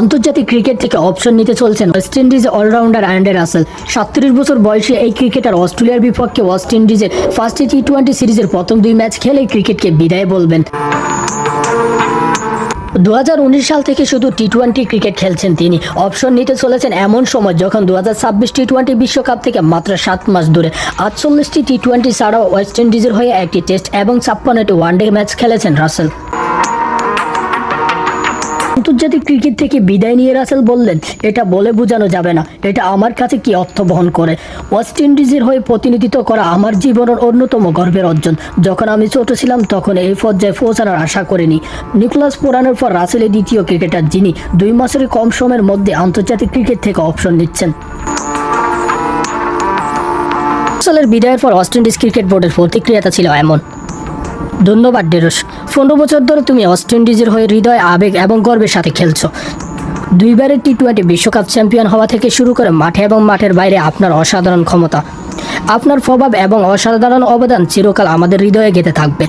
আন্তর্জাতিক ক্রিকেট থেকে অপশন নিতে চলছেন West Indies allrounder Andre Russell. সাতত্রিশ বছর বয়সী এই ক্রিকেটার অস্ট্রেলিয়ার বিপক্ষে ওয়েস্ট ইন্ডিজের ফার্স্ট টি টোয়েন্টি সিরিজের প্রথম দুই ম্যাচ খেলে ক্রিকেটকে বিদায় বলবেন। দু হাজার উনিশ সাল থেকে শুধু টি টোয়েন্টি ক্রিকেট খেলছেন তিনি। অপশন নিতে চলেছেন এমন সময় যখন দু হাজার ছাব্বিশ টি টোয়েন্টি বিশ্বকাপ থেকে মাত্র সাত মাস দূরে। আটচল্লিশটি টি টোয়েন্টি ছাড়াও ওয়েস্ট ইন্ডিজের হয়ে একটি টেস্ট এবং ছাপ্পান্নটি ওয়ানডে ম্যাচ খেলেছেন রাসেল। আন্তর্জাতিক ক্রিকেট থেকে বিদায় নিয়ে রাসেল বললেন, এটা বলে বোঝানো যাবে না। এটা আমার কাছে কি অর্থ বহন করে? ওয়েস্ট ইন্ডিজের হয়ে প্রতিনিধিত্ব করা আমার জীবনের অন্যতম গর্বের অর্জন। যখন আমি ছোট ছিলাম, তখন এই পর্যায়ে পৌঁছানোর আশা করিনি। নিকোলাস পুরানের পর রাসেলের দ্বিতীয় ক্রিকেটার, যিনি দুই মাসের কম সময়ের মধ্যে আন্তর্জাতিক ক্রিকেট থেকে অপশন নিচ্ছেন। রাসেলের বিদায়ের পর ওয়েস্ট ইন্ডিজ ক্রিকেট বোর্ডের প্রতিক্রিয়াটা ছিল এমন। ধন্যবাদ, ডেরস। পনেরো বছর ধরে তুমি ওয়েস্ট ইন্ডিজের হয়ে হৃদয়, আবেগ এবং গর্বের সাথে খেলছো। দুইবারের টি টোয়েন্টি বিশ্বকাপ চ্যাম্পিয়ন হওয়া থেকে শুরু করে মাঠে এবং মাঠের বাইরে আপনার অসাধারণ ক্ষমতা। আপনার প্রভাব এবং অসাধারণ অবদান চিরকাল আমাদের হৃদয়ে গেঁথে থাকবে।